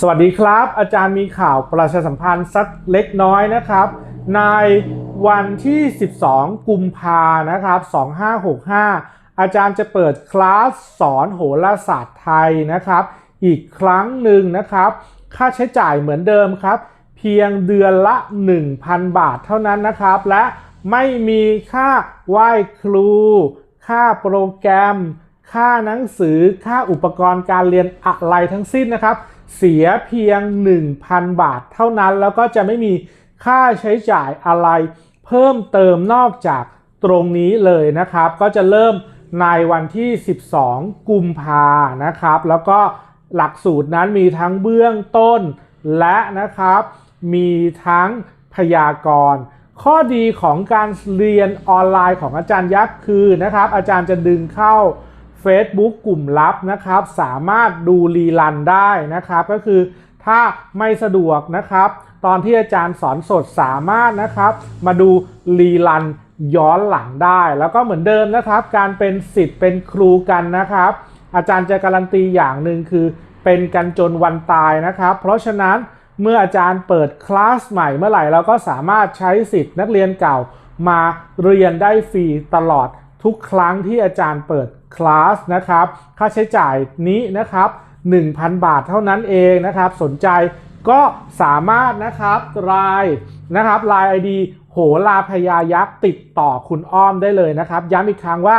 สวัสดีครับ อาจารย์มีข่าวประชาสัมพันธ์สักเล็กน้อยนะครับ ในวันที่ 12 กุมภานะครับ 2565 อาจารย์จะเปิดคลาสสอนโหราศาสตร์ไทยนะครับ อีกครั้งหนึ่งนะครับ ค่าใช้จ่ายเหมือนเดิมครับ เพียงเดือนละ 1,000 บาทเท่านั้นนะครับ และไม่มีค่าไหว้ครู ค่าโปรแกรม ค่าหนังสือ ค่าอุปกรณ์การเรียนอะไรทั้งสิ้นนะครับ เสียเพียง 1,000 บาทเท่านั้น แล้วก็จะไม่มีค่าใช้จ่ายอะไรเพิ่มเติมนอกจากตรงนี้เลยนะครับ ก็จะเริ่มในวันที่ 12 กุมภานะครับ แล้วก็หลักสูตรนั้นมีทั้งเบื้องต้นและนะครับ มีทั้งพยากรณ์ข้อดีของการเรียนออนไลน์ของอาจารย์ยักษ์คือนะครับ อาจารย์จะดึงเข้า Facebook กลุ่มลับนะครับ สามารถดูรีลันได้นะครับ ก็คือถ้าไม่สะดวกนะครับ ตอนที่อาจารย์สอนสดสามารถนะครับ มาดูรีลันย้อนหลังได้ แล้วก็เหมือนเดิมนะครับ การเป็นสิทธิ์เป็นครูกันนะครับ อาจารย์จะการันตีอย่างหนึ่งคือเป็นกันจนวันตายนะครับ เพราะฉะนั้นเมื่ออาจารย์เปิดคลาสใหม่เมื่อไหร่เราก็สามารถใช้สิทธิ์นักเรียนเก่ามาเรียนได้ฟรีตลอดทุกครั้งที่อาจารย์เปิด คลาสนะครับ ค่าใช้จ่ายนี้นะครับ 1,000 บาทเท่านั้นเองนะครับ สนใจก็สามารถนะครับไลน์นะครับไลน์ไอดีโหลาพยายักษ์ติดต่อคุณอ้อมได้เลยนะครับ ย้ำอีกครั้งว่า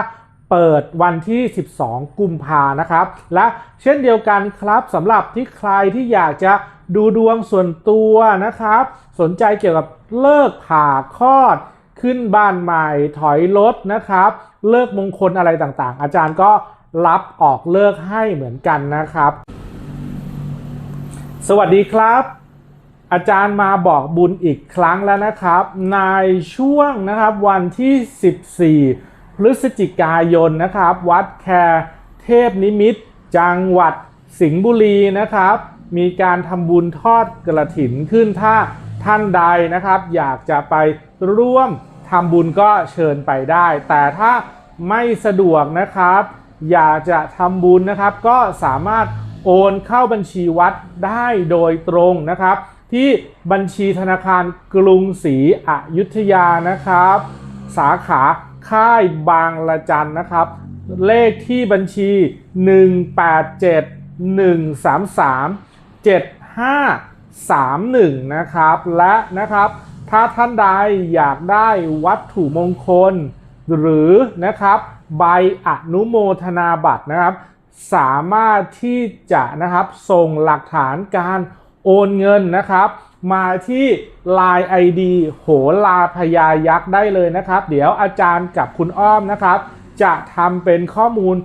เปิดวันที่ 12 กุมภานะครับ และเช่นเดียวกันครับสำหรับที่ใครที่อยากจะดูดวงส่วนตัวนะครับ สนใจเกี่ยวกับเลิกผ่าคลอด ขึ้นบ้านใหม่ถอยรถนะครับ เลิกมงคลอะไรต่างๆ อาจารย์ก็รับออกเลิกให้เหมือนกันนะครับ สวัสดีครับ อาจารย์มาบอกบุญอีกครั้งแล้วนะครับ ในช่วงนะครับวันที่ 14 พฤศจิกายนนะครับ วัดแคร์เทพนิมิตจังหวัดสิงห์บุรีนะครับ มีการทำบุญทอดกระถินขึ้นถ้าท่านใดนะครับ อยากจะไปร่วม ทำบุญก็เชิญไปได้ แต่ถ้าไม่สะดวกนะครับ อยากจะทำบุญนะครับ ก็สามารถโอนเข้าบัญชีวัดได้โดยตรงนะครับ ที่บัญชีธนาคารกรุงศรีอยุธยานะครับ สาขาค่ายบางละจันนะครับ เลขที่บัญชี 187-133-7531 นะครับ และนะครับ ถ้าท่านใดอยากได้วัตถุมงคล หรือนะครับใบอนุโมทนาบัตรนะครับ สามารถที่จะนะครับส่งหลักฐานการโอนเงินนะครับ มาที่ Line ID โหลาพยายักษ์ได้เลยนะครับ เดี๋ยวอาจารย์กับคุณอ้อมนะครับ จะทำเป็นข้อมูล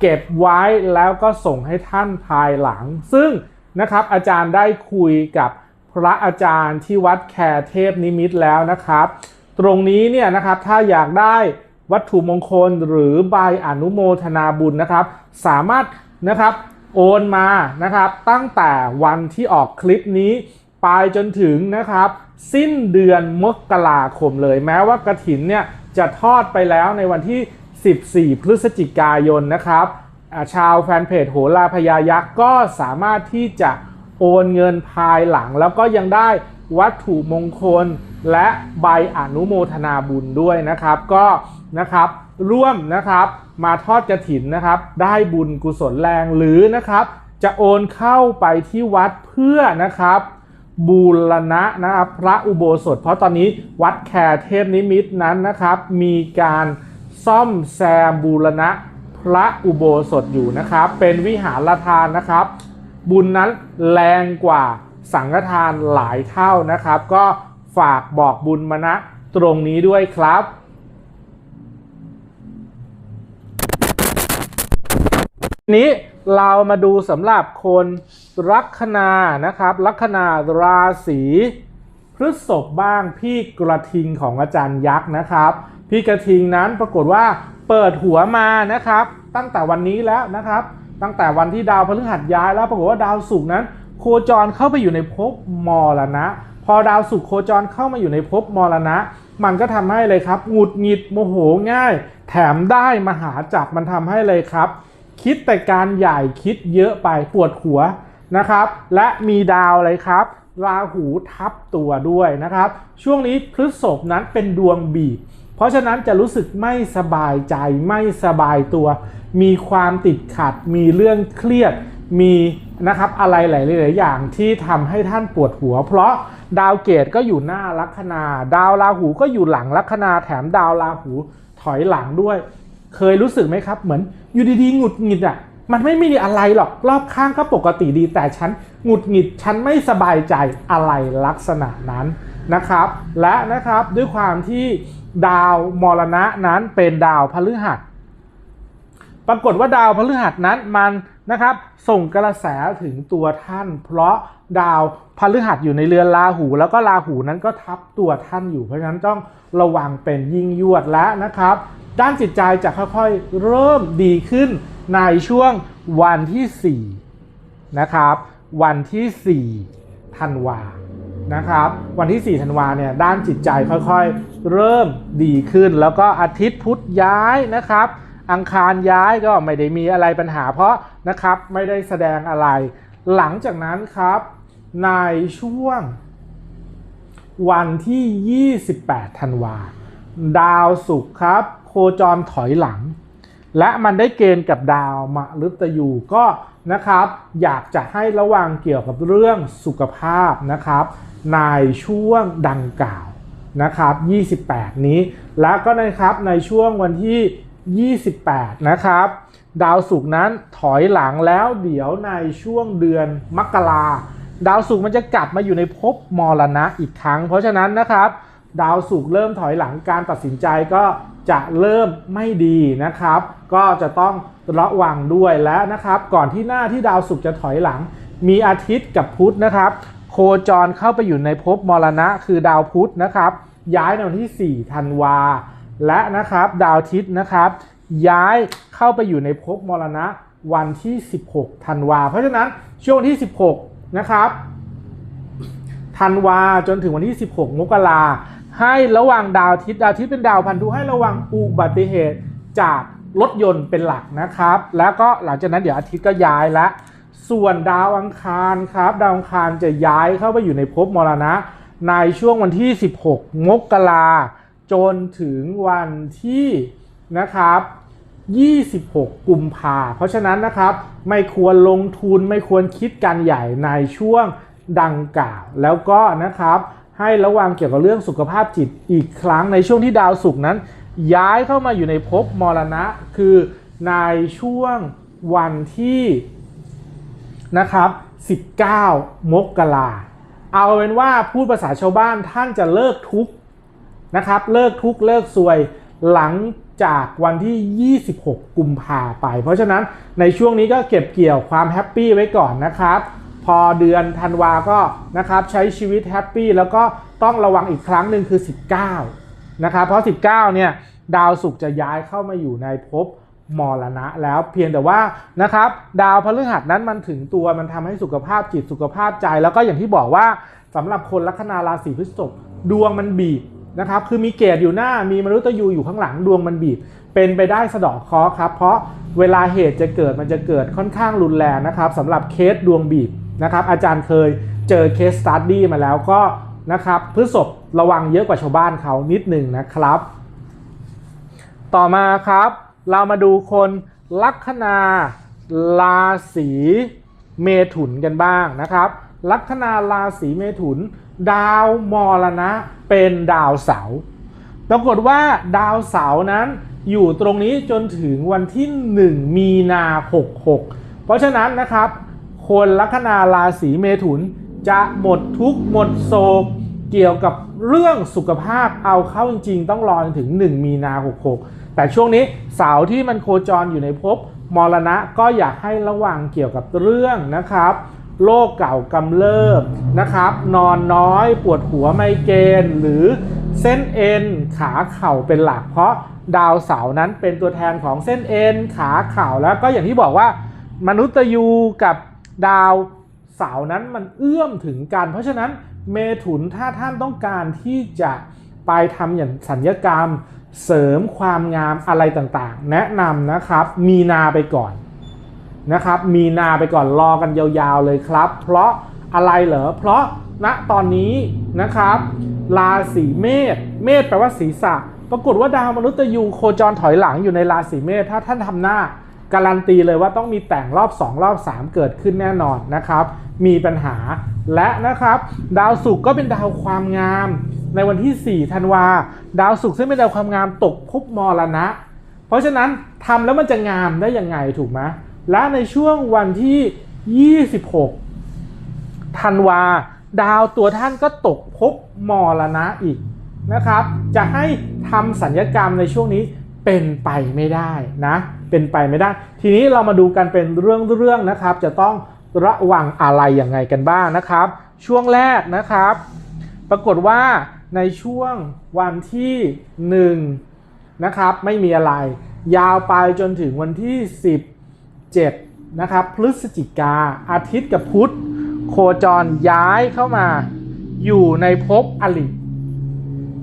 เก็บไว้แล้วก็ส่งให้ท่านภายหลัง ซึ่งนะครับอาจารย์ได้คุยกับ พระอาจารย์ที่วัดแคร์เทพนิมิตแล้วนะครับ ตรงนี้เนี่ยนะครับถ้าอยากได้วัตถุมงคลหรือใบอนุโมทนาบุญนะครับ สามารถนะครับโอนมานะครับตั้งแต่วันที่ออกคลิปนี้ไปจนถึงนะครับ สิ้นเดือนมกราคมเลย แม้ว่ากระถินเนี่ยจะทอดไปแล้วในวันที่ 14 พฤศจิกายนนะครับ ชาวแฟนเพจโหราพยายักษ์ก็สามารถที่จะ โอนเงินภายหลัง แล้วก็ยังได้วัตถุมงคลและใบอนุโมทนาบุญด้วยนะครับ ก็นะครับร่วมนะครับมาทอดกระถินนะครับ ได้บุญกุศลแรงหรือนะครับ จะโอนเข้าไปที่วัดเพื่อนะครับบูรณะนะครับพระอุโบสถ เพราะตอนนี้วัดแคร์เทพนิมิตรนั้นนะครับ มีการซ่อมแซมบูรณะพระอุโบสถอยู่นะครับ เป็นวิหารทานนะครับ บุญนั้นแรงกว่าสังฆทานหลายเท่านะครับ ก็ฝากบอกบุญมาณตรงนี้ด้วยครับนี้เรามาดูสำหรับคนลัคนานะครับลัคนาราศีพฤษภบ้างพี่กระทิงของอาจารย์ยักษ์นะครับ พี่กระทิงนั้นปรากฏว่าเปิดหัวมานะครับ ตั้งแต่วันนี้แล้วนะครับ ตั้งแต่วันที่ดาวพฤหัสย้ายแล้วปรากฏว่าดาวศุกร์นั้น โคจรเข้าไปอยู่ในภพมรณะ พอดาวศุกร์โคจรเข้ามาอยู่ในภพมรณะ มันก็ทำให้เลยครับหงุดหงิดโมโหง่าย แถมได้มหาจักรมันทำให้เลยครับ คิดแต่การใหญ่คิดเยอะไปปวดหัวนะครับ และมีดาวอะไรครับราหูทับตัวด้วยนะครับ ช่วงนี้พฤษภนั้นเป็นดวงบีบ เพราะฉะนั้นจะรู้สึกไม่สบายใจไม่สบายตัว มีความติดขัด มีเรื่องเครียด มีนะครับอะไรหลายๆอย่างที่ทำให้ท่านปวดหัว เพราะดาวเกตก็อยู่หน้าลัคนา ดาวราหูก็อยู่หลังลัคนาแถมดาวราหูถอยหลังด้วย เคยรู้สึกไหมครับ เหมือนอยู่ดีๆหงุดหงิดอะมันไม่มีอะไรหรอกรอบข้างก็ปกติดี แต่ฉันหงุดหงิดฉันไม่สบายใจอะไรลักษณะนั้นนะครับ และนะครับด้วยความที่ดาวมรณะนั้นเป็นดาวพฤหัส ปรากฏว่าดาวพฤหัสนั้นมันนะครับ ส่งกระแสถึงตัวท่าน เพราะดาวพฤหัสอยู่ในเรือนราหู แล้วก็ราหูนั้นก็ทับตัวท่านอยู่เพราะฉะนั้นต้องระวังเป็นยิ่งยวดและนะครับ ด้านจิตใจจะค่อยๆเริ่มดีขึ้นในช่วงวันที่4นะครับวันที่4ธันวานะครับวันที่4ธันวาเนี่ยด้านจิตใจค่อยๆ เริ่มดีขึ้น แล้วก็อาทิตย์พุธย้ายนะครับ อังคารย้ายก็ไม่ได้มีอะไรปัญหา เพราะนะครับไม่ได้แสดงอะไร หลังจากนั้นครับในช่วง วันที่ 28 ธันวา ดาวศุกร์ครับ โคจรถอยหลัง และมันได้เกณฑ์กับดาวมฤตยูก็นะครับอยากจะให้ระวังเกี่ยวกับเรื่องสุขภาพนะครับ ในช่วงดังกล่าวนะครับ 28 นี้ แล้วก็นะครับในช่วงวันที่ 28 นะครับ ดาวศุกร์นั้นถอยหลังแล้วเดี๋ยวในช่วงเดือนมกราดาวศุกร์มันจะกลับมาอยู่ในภพมรณะอีกครั้ง เพราะฉะนั้นนะครับ ดาวศุกร์เริ่มถอยหลังการตัดสินใจก็จะเริ่มไม่ดีนะครับ ก็จะต้องระวังด้วยและนะครับ ก่อนที่หน้าที่ดาวศุกร์จะถอยหลัง มีอาทิตย์กับพุธนะครับ โคจรเข้าไปอยู่ในภพมรณะคือดาวพุธนะครับ ย้ายในวันที่ 4 ธันวา และนะครับดาวอาทิตย์นะครับ ย้ายเข้าไปอยู่ในภพมรณะวันที่ 16ธันวา เพราะฉะนั้นช่วงที่ 16 นะครับธันวาจนถึงวันที่ 16 มกราให้ระวังดาวอาทิตย์ดาวอาทิตย์เป็นดาวพันธุให้ระวังอุบัติเหตุจากรถยนต์เป็นหลักนะครับ แล้วก็หลังจากนั้นเดี๋ยวอาทิตย์ก็ย้ายแล้วส่วนดาวอังคารครับ ดาวอังคารจะย้ายเข้าไปอยู่ในภพมรณะ ในช่วงวันที่ 16 มกรา จนถึงวันที่นะครับ 26 กุมภาเพราะฉะนั้นนะครับไม่ควรลงทุนไม่ควรคิดการใหญ่ในช่วงดังกล่าว แล้วก็นะครับให้ระวังเกี่ยวกับเรื่องสุขภาพจิตอีกครั้งในช่วงที่ดาวศุกร์นั้น ย้ายเข้ามาอยู่ในภพมรณะ คือในช่วงวันที่นะครับ 19 มกราเอาเป็นว่าพูดภาษาชาวบ้านท่านจะเลิกทุกข์ นะครับ เลิกทุกเลิกซวยหลังจากวันที่ 26 กุมภาไป เพราะฉะนั้นในช่วงนี้ก็เก็บเกี่ยวความแฮปปี้ไว้ก่อนนะครับ พอเดือนธันวาก็นะครับใช้ชีวิตแฮปปี้แล้วก็ต้องระวังอีกครั้งหนึ่งคือ 19 นะครับ เพราะ 19 เนี่ยดาวศุกร์จะย้ายเข้ามาอยู่ในภพมรณะแล้วเพียงแต่ว่านะครับดาวพฤหัสนั้นมันถึงตัวมันทำให้สุขภาพจิตสุขภาพใจ แล้วก็อย่างที่บอกว่าสำหรับคนลัคนาราศีพฤษภดวงมันบีบ นะครับคือมีเกตอยู่หน้ามีมนุษย์ตยูอยู่ข้างหลังดวงมันบีบ เป็นไปได้สะดอกเคราะห์ครับ เพราะเวลาเหตุจะเกิดมันจะเกิดค่อนข้างรุนแรงนะครับสำหรับเคสดวงบีบนะครับอาจารย์เคยเจอเคสสตัดดี้มาแล้วก็นะครับพฤษภระวังเยอะกว่าชาวบ้านเขานิดหนึ่งนะครับ ต่อมาครับ เรามาดูคนลัคนาราศีเมถุนกันบ้างนะครับ ลัคนาราศีเมถุน ดาวมรณะเป็นดาวเสาร์ปรากฏว่าดาวเสาร์นั้นอยู่ตรงนี้จนถึงวันที่ 1 มีนา 66 เพราะฉะนั้นนะครับ คนลัคนาราศีเมถุนจะหมดทุกข์หมดโศกเกี่ยวกับเรื่องสุขภาพเอาเข้าจริงๆ ต้องรอจนถึง 1 มีนา 66 แต่ช่วงนี้เสาร์ที่มันโคจรอยู่ในภพมรณะก็อยากให้ระวังเกี่ยวกับเรื่องนะครับ โรคเก่ากำเริบนะครับ นอนน้อยปวดหัวไมเกรนหรือเส้นเอ็นขาเข่าเป็นหลัก เพราะดาวเสาร์นั้นเป็นตัวแทนของเส้นเอ็นขาเข่าแล้วก็อย่างที่บอกว่า มนุษย์ยูกับดาวเสาร์นั้นมันเอื้อมถึงกัน เพราะฉะนั้นเมถุนถ้าท่านต้องการที่จะไปทำอย่างสัญญกรรม เสริมความงามอะไรต่างๆ แนะนำนะครับมีนาไปก่อน นะครับ มีนาไปก่อนรอกันยาวๆเลยครับ เพราะอะไรเหรอ เพราะณตอนนี้นะครับราศีเมษ เมษแปลว่าศีรษะ ปรากฏว่าดาวมนุษย์ยูโคจรถอยหลังอยู่ในราศีเมษ ถ้าท่านทำหน้าการันตีเลยว่าต้องมีแต่งรอบ 2 รอบ 3 เกิดขึ้นแน่นอนนะครับ มีปัญหาและนะครับ ดาวศุกร์ก็เป็นดาวความงาม ในวันที่ 4 ธันวา ดาวศุกร์ซึ่งเป็นดาวความงามตกภพมรณะ เพราะฉะนั้นทำแล้วมันจะงามได้ยังไงถูกไหม และในช่วงวันที่ 26 ธันวา ดาวตัวท่านก็ตกภพมรณะอีกนะครับ จะให้ทำสัญญกรรมในช่วงนี้เป็นไปไม่ได้นะ เป็นไปไม่ได้ ทีนี้เรามาดูกันเป็นเรื่องๆนะครับ จะต้องระวังอะไรอยังไงกันบ้างนะครับ ช่วงแรกนะครับ ปรากฏว่าในช่วงวันที่1นะครับไม่มีอะไร ยาวไปจนถึงวันที่ 7 นะครับ พฤศจิกาอาทิตย์กับพุธโคจรย้ายเข้ามาอยู่ในภพอลิ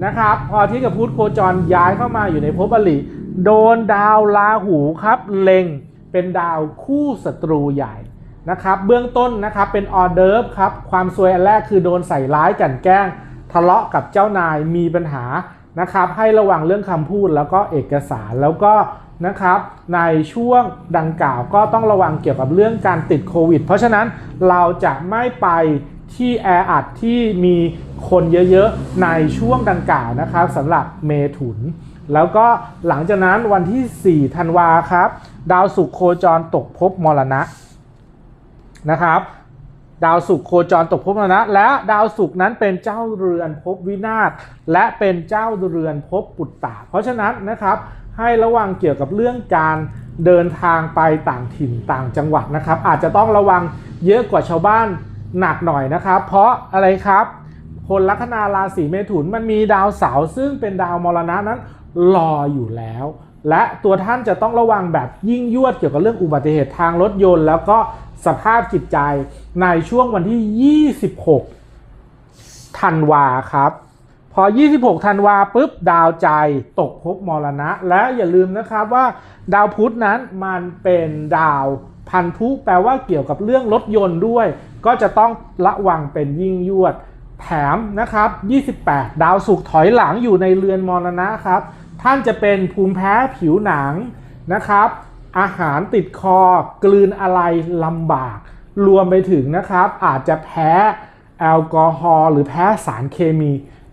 นะครับพออาทิตย์กับพุธโคจรย้ายเข้ามาอยู่ในภพอลิโดนดาวราหูครับเล็งเป็นดาวคู่ศัตรูใหญ่นะครับ เบื้องต้นนะครับเป็นออเดิร์ฟครับ ความซวยอันแรกคือโดนใส่ร้ายกันแกล้ง ทะเลาะกับเจ้านายมีปัญหานะครับ ให้ระวังเรื่องคำพูดแล้วก็เอกสารแล้วก็ นะครับในช่วงดังกล่าวก็ต้องระวังเกี่ยวกับเรื่องการติดโควิด เพราะฉะนั้นเราจะไม่ไปที่แออัดที่มีคนเยอะๆ ในช่วงดังกล่าวนะครับสำหรับเมถุน แล้วก็หลังจากนั้นวันที่ 4 ธันวาครับ ดาวศุกร์โคจรตกภพมรณะนะครับ ดาวศุกร์โคจรตกภพมรณะ และดาวศุกร์นั้นเป็นเจ้าเรือนภพวินาศและเป็นเจ้าเรือนภพปุตตะเพราะฉะนั้นนะครับ ให้ระวังเกี่ยวกับเรื่องการเดินทางไปต่างถิ่นต่างจังหวัดนะครับ อาจจะต้องระวังเยอะกว่าชาวบ้านหนักหน่อยนะครับ เพราะอะไรครับ คนลัคนาราศีเมถุนมันมีดาวเสาร์ซึ่งเป็นดาวมรณะนั้นรออยู่แล้ว และตัวท่านจะต้องระวังแบบยิ่งยวดเกี่ยวกับเรื่องอุบัติเหตุทางรถยนต์ แล้วก็สภาพจิตใจในช่วงวันที่ 26ธันวาครับ พอ 26 ธันวาปุ๊บ ดาวใจตกภพมรณะ และอย่าลืมนะครับว่าดาวพุธนั้นมันเป็นดาวพันธุแปลว่าเกี่ยวกับเรื่องรถยนต์ด้วย ก็จะต้องระวังเป็นยิ่งยวด แถมนะครับ 28 ดาวศุกถอยหลังอยู่ในเรือนมรณะครับ ท่านจะเป็นภูมิแพ้ผิวหนังนะครับ อาหารติดคอกลืนอะไรลำบาก รวมไปถึงนะครับ อาจจะแพ้แอลกอฮอล์หรือแพ้สารเคมี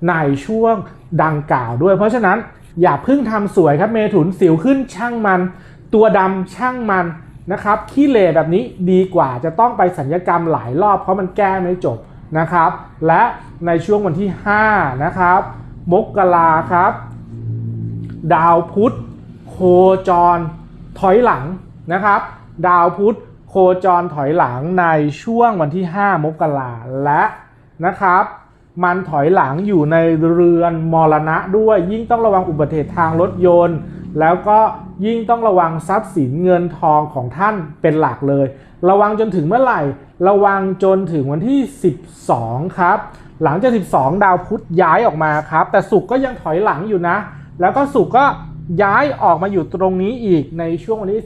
ในช่วงดังกล่าวด้วย เพราะฉะนั้นอย่าเพิ่งทำสวยครับเมถุนสิวขึ้นช่างมัน ตัวดำช่างมันนะครับขี้เหร่แบบนี้ดีกว่าจะต้องไปสัญญกรรมหลายรอบเพราะมันแก้ไม่จบนะครับ และในช่วงวันที่ 5 นะครับ มกราครับ ดาวพุธโคจรถอยหลังนะครับ ดาวพุธโคจรถอยหลังในช่วงวันที่ 5 มกราและนะครับ มันถอยหลังอยู่ในเรือนมรณะด้วย ยิ่งต้องระวังอุบัติเหตุทางรถยนต์ แล้วก็ยิ่งต้องระวังทรัพย์สินเงินทองของท่านเป็นหลักเลย ระวังจนถึงเมื่อไหร่ ระวังจนถึงวันที่ 12 ครับ หลังจาก 12 ดาวพุธย้ายออกมาครับ แต่สุกก็ยังถอยหลังอยู่นะ แล้วก็สุกก็ ย้ายออกมาอยู่ตรงนี้อีกในช่วงวันที่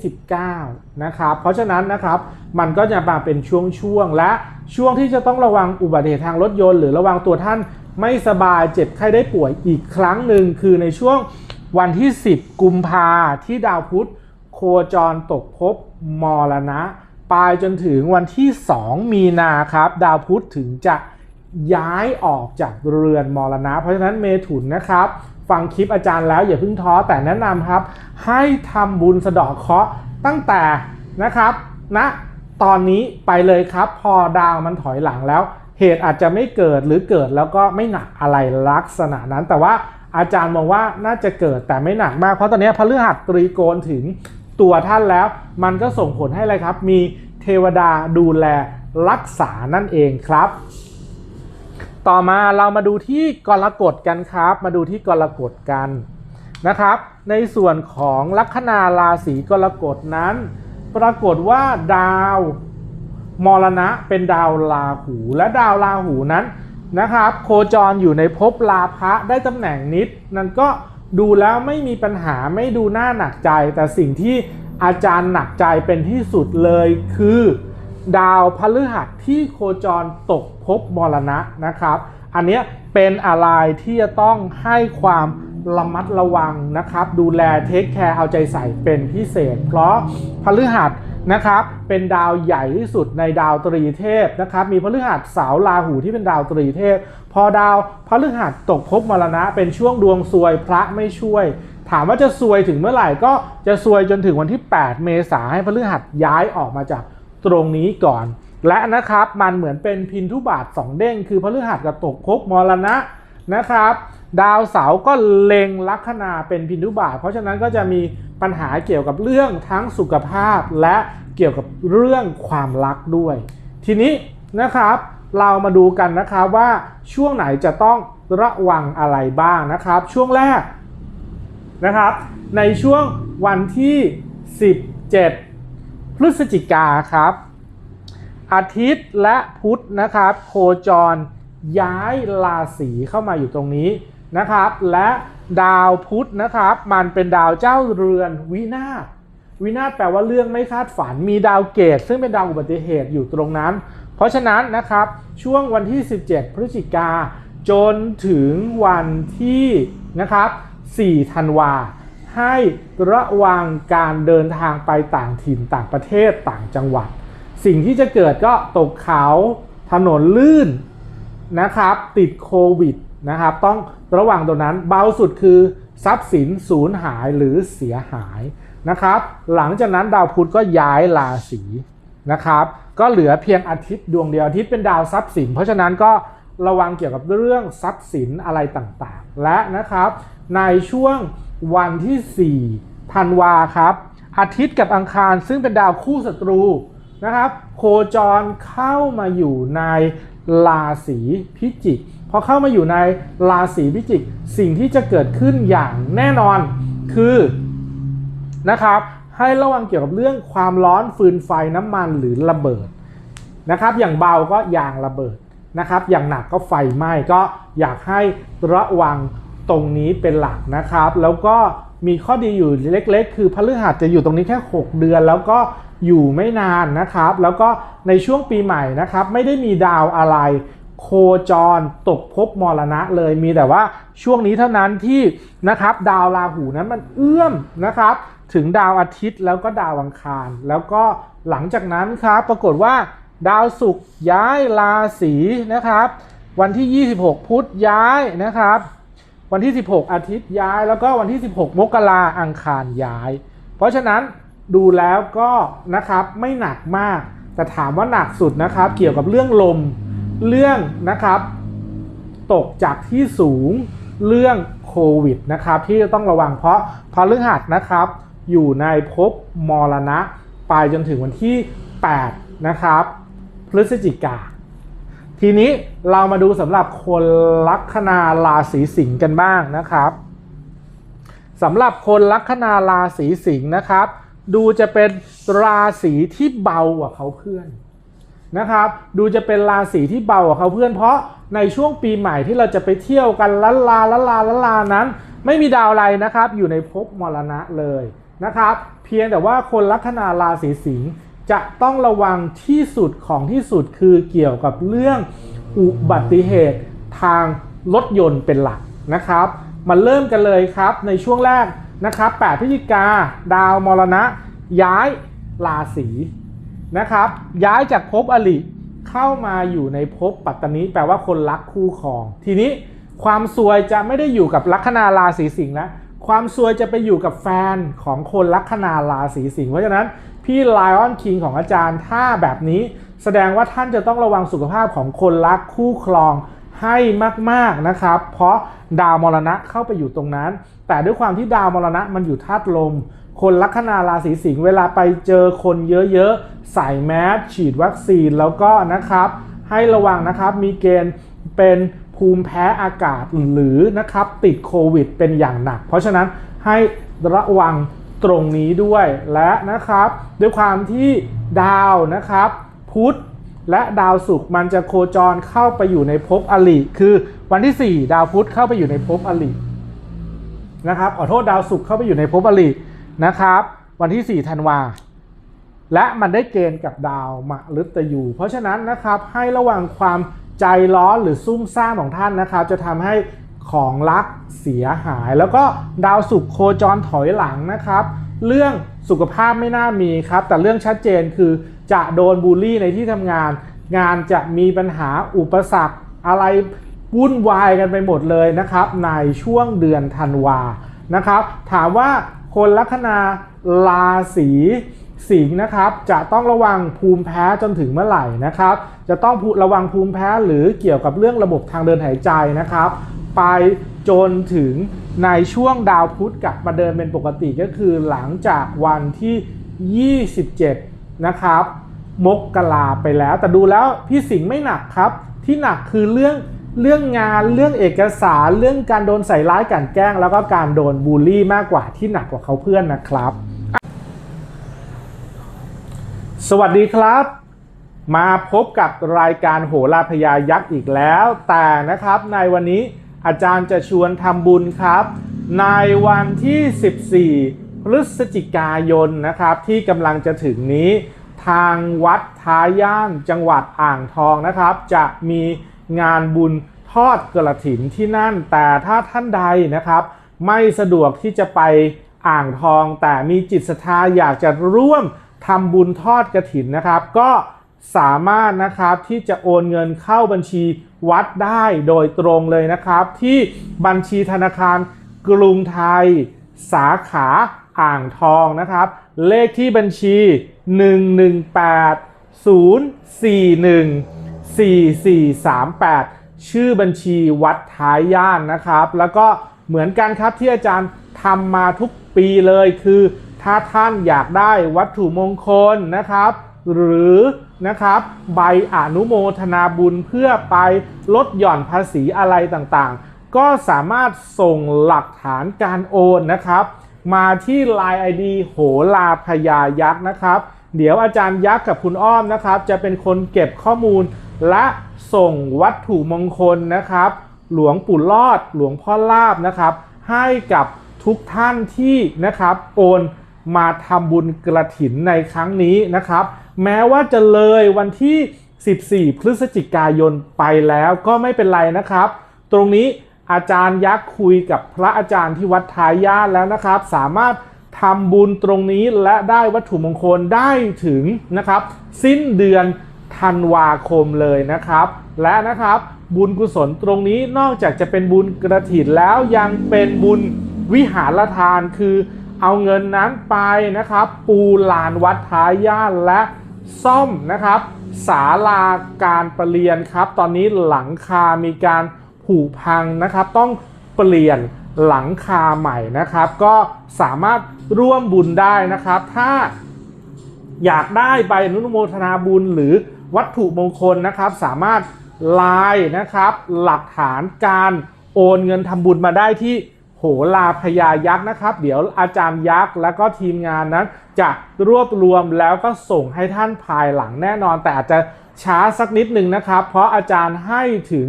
19 นะครับ เพราะฉะนั้นนะครับมันก็จะมาเป็นช่วงๆ และช่วงที่จะต้องระวังอุบัติเหตุทางรถยนต์ หรือระวังตัวท่านไม่สบายเจ็บไข้ได้ป่วยอีกครั้งหนึ่งคือในช่วงวันที่ 10 กุมภาที่ดาวพุธโคจรตกภพมรณะไปจนถึงวันที่ 2 มีนาครับ ดาวพุธถึงจะย้ายออกจากเรือนมรณะ เพราะฉะนั้นเมถุนนะครับ ฟังคลิปอาจารย์แล้วอย่าเพิ่งท้อแต่แนะนำครับ ให้ทำบุญสะดาะเคราะห์ตั้งแต่นะครับณนะตอนนี้ไปเลยครับ พอดาวมันถอยหลังแล้ว เหตุอาจจะไม่เกิดหรือเกิดแล้วก็ไม่หนักอะไรลักษณะนั้นแต่ว่าอาจารย์มองว่าน่าจะเกิดแต่ไม่หนักมากเพราะตอนนี้พฤหัสตรีโกณถึงตัวท่านแล้ว มันก็ส่งผลให้อะไรครับ มีเทวดาดูแลรักษานั่นเองครับ ต่อมาเรามาดูที่กรกฎกันครับ มาดูที่กรกฎกันนะครับ ในส่วนของลัคนาราศีกรกฎนั้น ปรากฏว่าดาวมรณะเป็นดาวราหูและดาวราหูนั้นนะครับ โคจรอยู่ในภพลาภะได้ตำแหน่งนิด นั่นก็ดูแล้วไม่มีปัญหาไม่ดูน่าหนักใจ แต่สิ่งที่อาจารย์หนักใจเป็นที่สุดเลยคือ ดาวพฤหัสที่โคจรตกภพมรณะนะครับ อันนี้เป็นอะไรที่จะต้องให้ความระมัดระวังนะครับ ดูแลเทคแคร์เอาใจใส่เป็นพิเศษ เพราะพฤหัสนะครับเป็นดาวใหญ่ที่สุดในดาวตรีเทพนะครับมีพฤหัสเสาราหูที่เป็นดาวตรีเทพ พอดาวพฤหัสตกภพมรณะ เป็นช่วงดวงซวยพระไม่ช่วย ถามว่าจะซวยถึงเมื่อไหร่ก็จะซวยจนถึงวันที่ 8 เมษาให้พฤหัสย้ายออกมาจาก ตรงนี้ก่อน และนะครับมันเหมือนเป็นพินทุบาทสองเด้ง คือพฤหัสกับตกภพมรณะนะครับ ดาวเสาร์ก็เล็งลัคนาเป็นพินทุบาท เพราะฉะนั้นก็จะมีปัญหาเกี่ยวกับเรื่องทั้งสุขภาพและเกี่ยวกับเรื่องความรักด้วย ทีนี้นะครับเรามาดูกันนะครับว่าช่วงไหนจะต้องระวังอะไรบ้างนะครับ ช่วงแรกนะครับ ในช่วงวันที่ 17 พฤศจิกาครับ อาทิตย์และพุธนะครับ โคจรย้ายราศีเข้ามาอยู่ตรงนี้นะครับ และดาวพุธนะครับ มันเป็นดาวเจ้าเรือนวินาศวินาศแปลว่าเรื่องไม่คาดฝันมีดาวเกต ซึ่งเป็นดาวอุบัติเหตุอยู่ตรงนั้น เพราะฉะนั้นนะครับช่วงวันที่ 17 พฤศจิกาจนถึงวันที่นะครับ4ธันวา ให้ระวังการเดินทางไปต่างถิ่นต่างประเทศต่างจังหวัด สิ่งที่จะเกิดก็ตกเขาถนนลื่นนะครับ ติดโควิดนะครับ ต้องระวังตรงนั้นเบาสุดคือทรัพย์สินสูญหายหรือเสียหายนะครับ หลังจากนั้นดาวพุธก็ย้ายราศีนะครับ ก็เหลือเพียงอาทิตย์ดวงเดียวอาทิตย์เป็นดาวทรัพย์สิน เพราะฉะนั้นก็ระวังเกี่ยวกับเรื่องทรัพย์สินอะไรต่างๆ และนะครับในช่วง วันที่4ธันวาครับ อาทิตย์กับอังคารซึ่งเป็นดาวคู่ศัตรูนะครับ โคจรเข้ามาอยู่ในราศีพิจิกพอเข้ามาอยู่ในราศีพิจิก สิ่งที่จะเกิดขึ้นอย่างแน่นอนคือนะครับให้ระวังเกี่ยวกับเรื่องความร้อนฟืนไฟน้ำมันหรือระเบิดนะครับ อย่างเบาก็ยางระเบิดนะครับ อย่างหนักก็ไฟไหม้ก็อยากให้ระวัง ตรงนี้เป็นหลักนะครับ แล้วก็มีข้อดีอยู่เล็ก ๆ คือพฤหัสจะอยู่ตรงนี้แค่ 6 เดือน แล้วก็อยู่ไม่นานนะครับ แล้วก็ในช่วงปีใหม่นะครับ ไม่ได้มีดาวอะไร โคจรตกภพมรณะเลยมีแต่ว่าช่วงนี้เท่านั้นที่นะครับดาวราหูนั้นมันเอื้อมนะครับ ถึงดาวอาทิตย์แล้วก็ดาวอังคาร แล้วก็หลังจากนั้นครับปรากฏว่า ดาวศุกร์ย้ายราศีนะครับ วันที่ 26 พุธย้ายนะครับ วันที่ 16 อาทิตย์ย้ายแล้วก็วันที่ 16 มกราอังคารย้าย เพราะฉะนั้นดูแล้วก็นะครับไม่หนักมาก แต่ถามว่าหนักสุดนะครับ เกี่ยวกับเรื่องลมเรื่องนะครับ ตกจากที่สูงเรื่องโควิดนะครับ ที่จะต้องระวังเพราะพฤหัสนะครับ อยู่ในภพมรณะ ไปจนถึงวันที่ 8 นะครับ พฤศจิกา ทีนี้เรามาดูสำหรับคนลัคนาราศีสิงห์กันบ้างนะครับสำหรับคนลัคนาราศีสิงห์นะครับ ดูจะเป็นราศีที่เบากว่าเขาเพื่อนนะครับ ดูจะเป็นราศีที่เบากว่าเขาเพื่อน เพราะในช่วงปีใหม่ที่เราจะไปเที่ยวกันลันลาลันลาลันลานั้น ไม่มีดาวอะไรนะครับ อยู่ในภพมรณะเลยนะครับ เพียงแต่ว่าคนลัคนาราศีสิงห์ จะต้องระวังที่สุดของที่สุดคือเกี่ยวกับเรื่องอุบัติเหตุทางรถยนต์เป็นหลักนะครับ มาเริ่มกันเลยครับในช่วงแรกนะครับ8พฤศจิกาดาวมรณะ ย้ายราศีนะครับ ย้ายจากภพอลิเข้ามาอยู่ในภพปัตตนีแปลว่าคนรักคู่ครอง ทีนี้ความซวยจะไม่ได้อยู่กับลัคนาราศีสิงห์นะความซวยจะไปอยู่กับแฟนของคนลัคนาราศีสิงห์เพราะฉะนั้น พี่ไลออนคิงของอาจารย์ถ้าแบบนี้ แสดงว่าท่านจะต้องระวังสุขภาพของคนรักคู่ครองให้มากๆนะครับ เพราะดาวมรณะเข้าไปอยู่ตรงนั้น แต่ด้วยความที่ดาวมรณะมันอยู่ธาตุลม คนลัคนาราศีสิงห์เวลาไปเจอคนเยอะๆ ใส่แมสฉีดวัคซีนแล้วก็นะครับ ให้ระวังนะครับมีเกณฑ์เป็นภูมิแพ้อากาศหรือนะครับติดโควิดเป็นอย่างหนัก เพราะฉะนั้นให้ระวัง ตรงนี้ด้วยและนะครับ ด้วยความที่ดาวนะครับ พุธและดาวศุกร์มันจะโคจรเข้าไปอยู่ในภพอลิคือวันที่ 4 ดาวพุธเข้าไปอยู่ในภพอลินะครับขอโทษดาวศุกร์เข้าไปอยู่ในภพอลินะครับ วันที่ 4 ธันวาและมันได้เกณฑ์กับดาวมะฤตยูเพราะฉะนั้นนะครับให้ระวังความใจร้อนหรือซุ่มซ่ามของท่านนะครับ จะทำให้ ของรักเสียหาย แล้วก็ดาวศุกร์โคจรถอยหลังนะครับ เรื่องสุขภาพไม่น่ามีครับ แต่เรื่องชัดเจนคือจะโดนบูลลี่ในที่ทำงาน งานจะมีปัญหาอุปสรรคอะไรวุ่นวายกันไปหมดเลยนะครับ ในช่วงเดือนธันวานะครับ ถามว่าคนลัคนาราศีสิงห์นะครับ จะต้องระวังภูมิแพ้จนถึงเมื่อไหร่นะครับ จะต้องระวังภูมิแพ้หรือเกี่ยวกับเรื่องระบบทางเดินหายใจนะครับ ไปจนถึงในช่วงดาวพุธกลับมาเดินเป็นปกติก็คือหลังจากวันที่ 27 นะครับ มกราไปแล้ว แต่ดูแล้วพี่สิงห์ไม่หนักครับ ที่หนักคือเรื่องเรื่องงานเรื่องเอกสารเรื่องการโดนใส่ร้ายกันแกล้ง แล้วก็การโดนบูลลี่มากกว่าที่หนักกว่าเขาเพื่อนนะครับ สวัสดีครับ มาพบกับรายการโหราพยายักษ์อีกแล้ว แต่นะครับในวันนี้ อาจารย์จะชวนทำบุญครับ ในวันที่ 14 พฤศจิกายนนะครับที่กำลังจะถึงนี้ ทางวัดท้าย่านจังหวัดอ่างทองนะครับ จะมีงานบุญทอดกระถินที่นั่น แต่ถ้าท่านใดนะครับ ไม่สะดวกที่จะไปอ่างทองแต่มีจิตศรัทธาอยากจะร่วมทำบุญทอดกระถินนะครับ ก็สามารถนะครับที่จะโอนเงินเข้าบัญชี วัดได้โดยตรงเลยนะครับ ที่บัญชีธนาคารกรุงไทย สาขาอ่างทองนะครับ เลขที่บัญชี 118-041-4438 ชื่อบัญชีวัดท้ายย่านนะครับ แล้วก็เหมือนกันครับที่อาจารย์ทำมาทุกปีเลยคือ ถ้าท่านอยากได้วัตถุมงคลนะครับ หรือ นะครับ ใบอนุโมทนาบุญเพื่อไปลดหย่อนภาษีอะไรต่างๆ ก็สามารถส่งหลักฐานการโอนนะครับ มาที่ Line ID โหลาพยายักษ์นะครับ เดี๋ยวอาจารย์ยักษ์กับคุณอ้อมนะครับ จะเป็นคนเก็บข้อมูลและส่งวัตถุมงคลนะครับ หลวงปู่รอดหลวงพ่อลาบนะครับ ให้กับทุกท่านที่นะครับ โอนมาทำบุญกระถินในครั้งนี้นะครับ แม้ว่าจะเลยวันที่ 14 พฤศจิกายนไปแล้วก็ไม่เป็นไรนะครับ ตรงนี้อาจารย์ยักษ์คุยกับพระอาจารย์ที่วัดท้ายญาติแล้วนะครับ สามารถทำบุญตรงนี้และได้วัตถุมงคลได้ถึงนะครับ สิ้นเดือนธันวาคมเลยนะครับ และนะครับบุญกุศลตรงนี้นอกจากจะเป็นบุญกระถินแล้วยังเป็นบุญวิหารทานคือเอาเงินนั้นไปนะครับ ปูลานวัดท้ายย่านและ ซ่อมนะครับศาลาการประเรียนครับ ตอนนี้หลังคามีการผุพังนะครับ ต้องเปลี่ยนหลังคาใหม่นะครับ ก็สามารถร่วมบุญได้นะครับ ถ้าอยากได้ใบอนุโมทนาบุญหรือวัตถุมงคลนะครับ สามารถไลน์นะครับ หลักฐานการโอนเงินทำบุญมาได้ที่โหราพยายักษ์นะครับ เดี๋ยวอาจารย์ยักษ์และก็ทีมงานนั้น จะรวบรวมแล้วก็ส่งให้ท่านภายหลังแน่นอน แต่อาจจะช้าสักนิดหนึ่งนะครับ เพราะอาจารย์ให้ถึง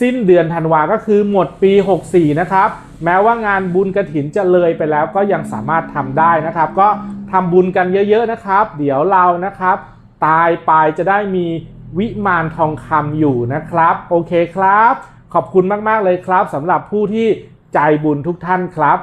สิ้นเดือนธันวาก็คือหมดปี 64 นะครับ แม้ว่างานบุญกระถินจะเลยไปแล้วก็ยังสามารถทำได้นะครับ ก็ทำบุญกันเยอะๆนะครับ เดี๋ยวเรานะครับ ตายไปจะได้มีวิมานทองคำอยู่นะครับ โอเคครับ ขอบคุณมากๆเลยครับสำหรับผู้ที่ใจบุญทุกท่านครับ